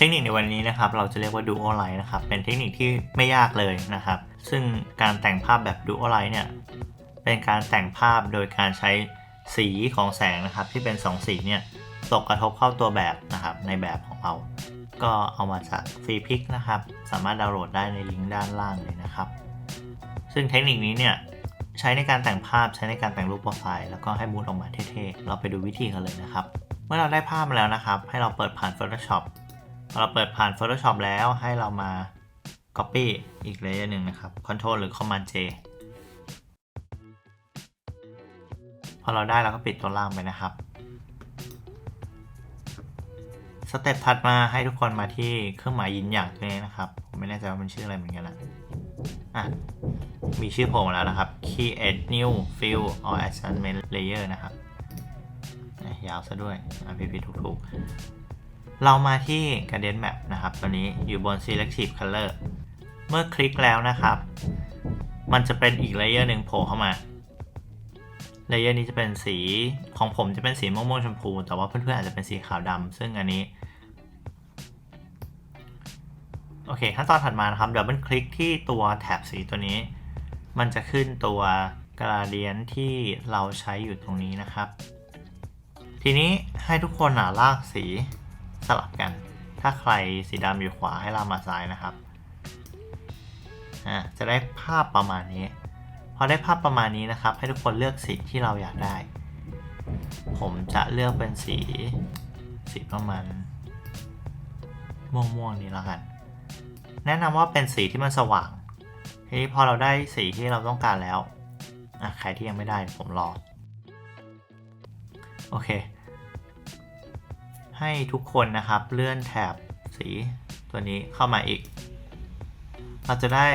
เทคนิคในวันนี้นะครับเราจะเรียกว่า Duo Light นะครับเป็นเทคนิคที่ไม่ยากเลยนะครับ ซึ่งการแต่งภาพแบบ Duo Light เนี่ยเป็นการแต่งภาพโดยการใช้สีของแสงนะครับที่เป็น 2 สีเนี่ยตกกระทบเข้าตัวแบบนะครับในแบบของเรา ก็เอามาจากฟรีพิกนะครับ สามารถดาวน์โหลดได้ในลิงก์ด้านล่างเลยนะครับ ซึ่งเทคนิคนี้เนี่ยใช้ในการแต่งภาพใช้ในการแต่งรูปโปรไฟล์แล้วก็ให้มูดออกมาเท่ๆ เราไปดูวิธีกันเลยนะครับ เมื่อเราได้ภาพมาแล้วนะครับ ให้เราเปิดผ่าน Photoshop เราเปิดผ่าน Photoshop แล้วให้เรามา Copy อีกเลเยอร์หนึ่งนะครับ Ctrl หรือ Command J พอเราได้เราก็ปิดตัวล่างไปนะครับ สเต็ปถัดมาให้ทุกคนมาที่เครื่องหมายยินอย่างตัวนี้นะครับ ผมไม่แน่ใจว่ามันชื่ออะไรเหมือนกันนะอะ มีชื่อโผล่มาแล้วนะครับ create new fill or adjustment layer นะครับ ยาวซะด้วยอะพี่พี่ถูกๆ เรามาที่ gradient map นะครับ ตัวนี้อยู่บน selective color เมื่อคลิกแล้วนะครับ มันจะเป็นอีกเลเยอร์หนึ่งโผล่เข้ามาเลเยอร์นี้จะเป็นสีของผมจะเป็นสีม่วงๆชมพู แต่ว่าเพื่อนๆอาจจะเป็นสีขาวดำซึ่งอันนี้โอเคขั้นตอนถัดมานะครับดับเบิลคลิกที่ตัวแถบสีตัวนี้ มันจะขึ้นตัวกราเดียนที่เราใช้อยู่ตรงนี้นะครับ ทีนี้ให้ทุกคนอะลากสี สลับกัน ถ้าใครสีดำอยู่ขวาให้ลามาซ้ายนะครับอ่าจะได้ภาพประมาณนี้ พอได้ภาพประมาณนี้นะครับ ให้ทุกคนเลือกสีที่เราอยากได้ ผมจะเลือกเป็นสีสีประมาณม่วงๆนี้แล้วกัน แนะนำว่าเป็นสีที่มันสว่างทีนี้พอเราได้สีที่เราต้องการแล้วอะใครที่ยังไม่ได้ผมรอ โอเค ให้ทุกคนนะครับเลื่อนแถบสีตัวนี้เข้ามาอีก เราจะได้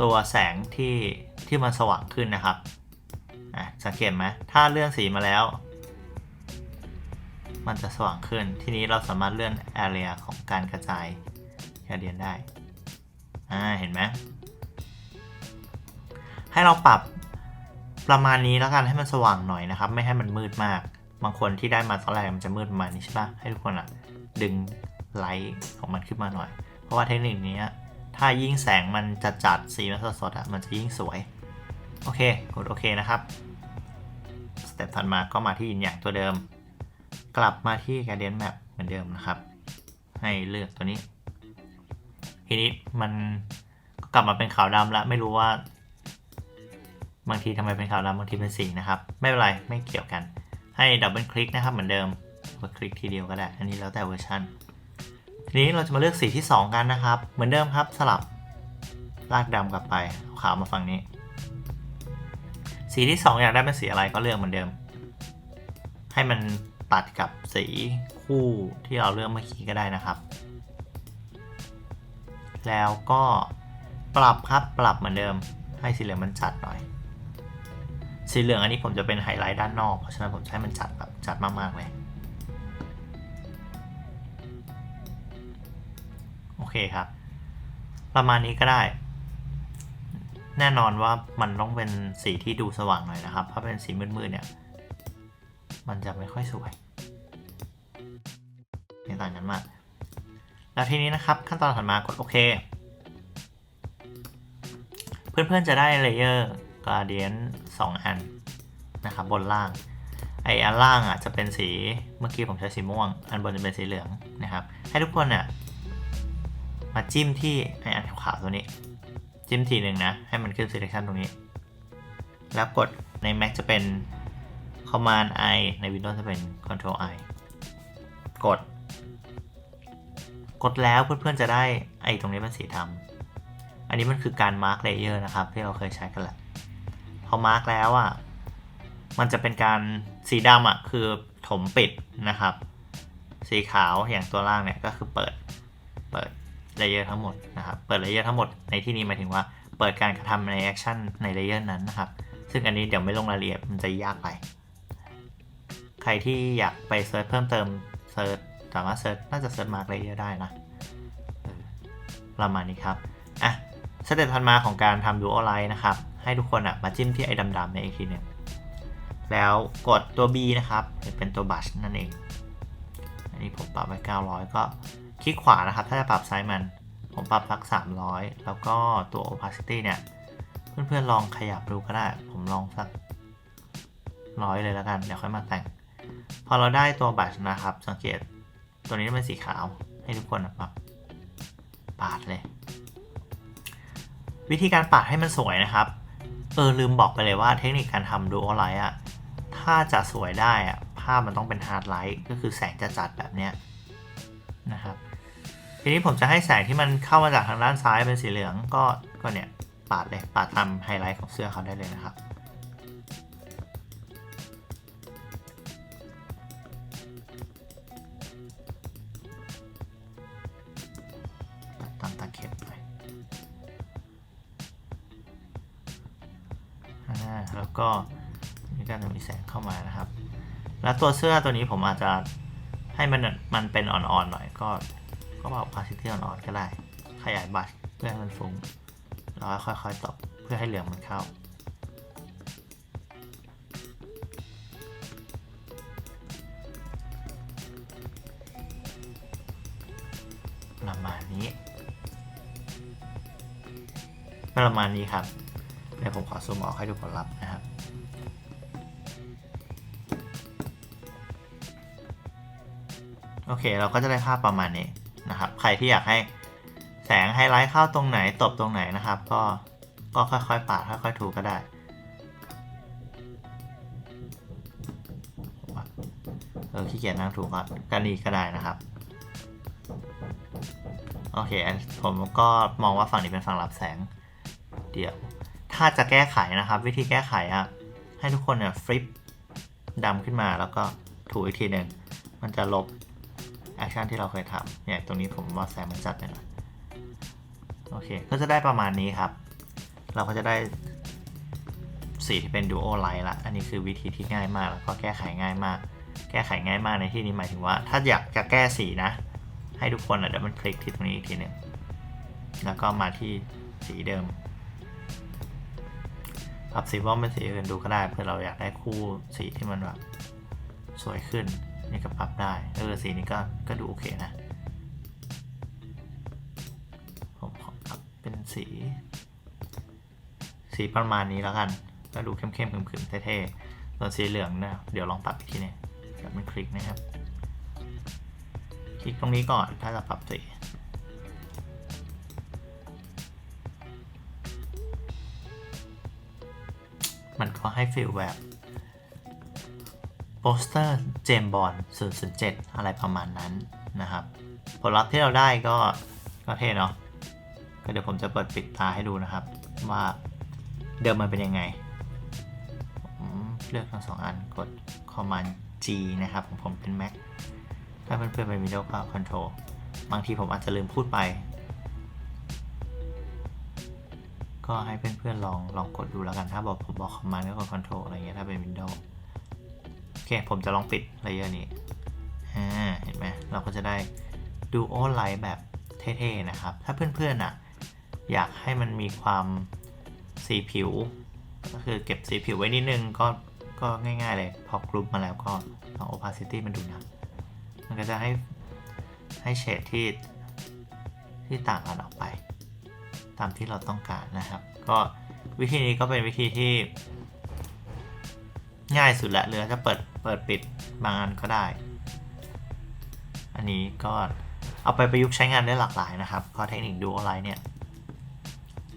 ตัวแสงที่ที่มันสว่างขึ้นนะครับอะสังเกตไหมถ้าเลื่อนสีมาแล้ว มันจะสว่างขึ้น ทีนี้เราสามารถเลื่อน area ของการกระจายแคเดียนได้ อ่า เห็นไหม ให้เราปรับประมาณนี้แล้วกันให้มันสว่างหน่อยนะครับ ไม่ให้มันมืดมาก บางคนที่ได้มาตอนแรกมันจะมืดประมาณนี้ใช่ปะให้ทุกคนอะ ดึงไลท์ของมันขึ้นมาหน่อย เพราะว่าเทคนิคนี้ถ้ายิ่งแสงมันจัดจัดสีมันสดๆอะมันจะยิ่งสวย โอเค กดโอเคนะครับสเต็ปถัดมาก็มาที่ยินอย่างตัวเดิม กลับมาที่ Gradient Map เหมือนเดิมนะครับ ให้เลือกตัวนี้ ทีนี้มันก็กลับมาเป็นขาวดำแล้วไม่รู้ว่า บางทีทำไมเป็นขาวดำบางทีเป็นสีนะครับ ไม่เป็นไรไม่เกี่ยวกัน ให้ดับเบิลคลิกนะครับเหมือนเดิมดับเบิลคลิกทีเดียวก็ได้ อันนี้แล้วแต่เวอร์ชันทีนี้เราจะมาเลือกสีที่ 2 กันนะครับ เหมือนเดิมครับสลับลากดำกลับไปขาวมาฝั่งนี้ สีที่ 2 อยากได้เป็นสีอะไรก็เลือกเหมือนเดิม ให้มันตัดกับสีคู่ที่เราเลือกเมื่อกี้ก็ได้นะครับ แล้วก็ปรับครับปรับเหมือนเดิม ให้สีเหลืองมันจัดหน่อย สีเหลืองอันนี้ผมจะเป็นไฮไลท์ด้านนอก เพราะฉะนั้นผมจะให้มันจัดแบบจัดมากๆเลยโอเคครับ ประมาณนี้ก็ได้ แน่นอนว่ามันต้องเป็นสีที่ดูสว่างหน่อยนะครับ ถ้าเป็นสีมืดๆเนี่ย มันจะไม่ค่อยสวยไม่ต่างกันมาก แล้วทีนี้นะครับขั้นตอนถัดมากดโอเค เพื่อนๆจะได้เลเยอร์ gradient 2อันนะครับบนล่าง ไออันล่างอะจะเป็นสีเมื่อกี้ผมใช้สีม่วง อันบนจะเป็นสีเหลืองนะครับ ให้ทุกคนเนี่ยมาจิ้มที่ไออันขาวตัวนี้ จิ้มทีหนึ่งนะ ให้มันขึ้น selection ตรงนี้ แล้วกดใน Mac จะเป็น Command I ใน Windows จะเป็น Control I กด กดแล้วเพื่อนๆจะได้ไอตรงนี้เป็นสีดำอันนี้มันคือการ Mark Layer นะครับ ที่เราเคยใช้กันแหละ พอ Mark แล้วอะมันจะเป็นการสีดำอะคือถมปิดนะครับ สีขาวอย่างตัวล่างเนี่ยก็คือเปิดเปิดเลเยอร์ทั้งหมดนะครับเปิดเลเยอร์ทั้งหมดในที่นี้หมายถึงว่าเปิดการกระทำในแอคชั่นในเลเยอร์นั้นนะครับ ซึ่งอันนี้เดี๋ยวไม่ลงรายละเอียดมันจะยากไป ใครที่อยากไปเซิร์ชเพิ่มเติมเซิร์ชสามารถเซิร์ชน่าจะเซิร์ชมาร์กเลเยอร์ได้นะประมาณนี้ครับ อะสเต็ปถัดมาของการทำดูออไลน์นะครับ ให้ทุกคนอะมาจิ้มที่ไอ้ดำๆในอีกทีหนึงแล้วกดตัว B นะครับเป็นตัวบัชนั่นเอง อันนี้ผมปรับไว้ 900 ก็คลิกขวานะครับ ถ้าจะปรับไซส์มัน ผมปรับสัก 300 แล้วก็ตัว opacity เนี่ย เพื่อนๆลองขยับดูก็ได้ ผมลองสักร้อยเลยแล้วกัน เดี๋ยวค่อยมาแต่ง พอเราได้ตัวบัตรนะครับ สังเกตตัวนี้เป็นสีขาว ให้ทุกคนปรับปาดเลย วิธีการปาดให้มันสวยนะครับ เออลืมบอกไปเลยว่าเทคนิคการทำดูโอไลท์อะถ้าจะสวยได้อะ ภาพมันต้องเป็นฮาร์ดไลท์ก็คือแสงจะจัดแบบเนี้ยนะครับ ทีนี้ผมจะให้แสงที่มันเข้ามาจากทางด้านซ้ายเป็นสีเหลืองก็ก็เนี่ยปาดเลยปาดตามไฮไลท์ของเสื้อเขาได้เลยนะครับ ก็นี่ก็จะมีแสงเข้ามานะครับ แล้วตัวเสื้อตัวนี้ผมอาจจะให้มันมันเป็นอ่อนๆหน่อยก็ก็ปรับ opacity อ่อนๆก็ได้ ขยายบัตรเพื่อให้มันฟุ้งแล้วก็ค่อยๆตบเพื่อให้เหลืองมันเข้า ประมาณนี้ ประมาณนี้ครับเดี๋ยวผมขอซูมออกให้ทุกคนรับนะ โอเค เราก็จะได้ภาพประมาณนี้นะครับ ใครที่อยากให้แสงไฮไลท์เข้าตรงไหนตบตรงไหนนะครับ ก็ก็ค่อยๆปาดค่อยๆถูก็ได้เออขี้เกียจนั่งถูก็กันดีก็ได้นะครับ โอเค ผมก็มองว่าฝั่งนี้เป็นฝั่งรับแสง เดี๋ยว ถ้าจะแก้ไขนะครับ วิธีแก้ไขอะให้ทุกคนเนี่ยฟลิปดำขึ้นมาแล้วก็ถูอีกทีหนึ่งมันจะลบ แอคชั่นที่เราเคยทำเนี่ยตรงนี้ผมว่าแสงมันจัดเลยนะโอเค ก็จะได้ประมาณนี้ครับ เราก็จะได้สีที่เป็น Duo Light ละ อันนี้คือวิธีที่ง่ายมาก แล้วก็แก้ไขง่ายมาก แก้ไขง่ายมากในที่นี้หมายถึงว่า ถ้าอยากจะแก้สีนะ ให้ทุกคนอะเดี๋ยวมันคลิกที่ตรงนี้อีกทีหนึ่งแล้วก็มาที่สีเดิมปรับสีว่อมเป็นสีอื่นดูก็ได้เพื่อเราอยากได้คู่สีที่มันแบบสวยขึ้น นี่ก็ปรับได้เออสีนี้ก็ก็ดูโอเคนะ ผมขอปรับเป็นสี สีประมาณนี้แล้วกัน ก็ดูเข้มๆขึมๆเท่ๆส่วนสีเหลืองนะเดี๋ยวลองปรับอีกทีหนึงเดี๋ยวมันคลิกนะครับ คลิกตรงนี้ก่อนถ้าจะปรับสีมันก็ให้ฟิลแบบ โปสเตอร์เจมบอล007 อะไรประมาณนั้นนะครับ ผลลัพธ์ที่เราได้ก็ก็เท่เนาะก็เดี๋ยวผมจะเปิดปิดตาให้ดูนะครับ ว่าเดิมมันเป็นยังไงผมเลือกทั้งสองอันกด Command G นะครับของผมเป็น Mac ถ้าเพื่อนๆเป็น Windows ก็ Control บางทีผมอาจจะลืมพูดไป ก็ให้เพื่อนๆลองลองกดดูแล้วกันถ้าบอกผมบอก Command ก็กด Control อะไรเงี้ยถ้าเป็น Windows โอ เค ผมจะลองปิดเลเยอร์นี้อ่าเห็นไหมเราก็จะได้ Duo Light แบบเท่ๆนะครับ ถ้าเพื่อนๆอะอยากให้มันมีความสีผิว ก็คือเก็บสีผิวไว้นิดนึงก็ก็ง่าย ๆ เลย พอกรุ๊ปมาแล้วก็ลอง opacity มันดูนะ มันก็จะให้ให้เฉดที่ที่ต่างกันออกไป ตามที่เราต้องการนะครับ ก็วิธีนี้ก็เป็นวิธีที่ ง่ายสุดละหรือจะเปิดเปิดปิดบางอันก็ได้ อันนี้ก็เอาไปประยุกต์ใช้งานได้หลากหลายนะครับก็เทคนิคดูออไลน์เนี่ย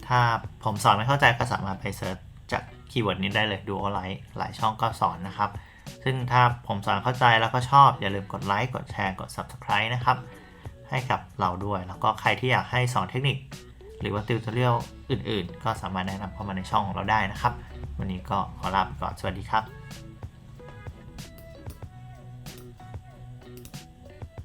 ถ้าผมสอนไม่เข้าใจก็สามารถไปเซิร์ชจากคีย์เวิร์ดนี้ได้เลยดูออไลน์หลายช่องก็สอนนะครับ ซึ่งถ้าผมสอนเข้าใจแล้วก็ชอบ อย่าลืมกดไลค์กดแชร์กด Subscribe นะครับ ให้กับเราด้วย แล้วก็ใครที่อยากให้สอนเทคนิค หรือว่าติวตอเรียลอื่น ๆ ก็สามารถแนะนำเข้ามาในช่องของเราได้นะครับ วันนี้ก็ขอลาไปก่อน สวัสดีครับ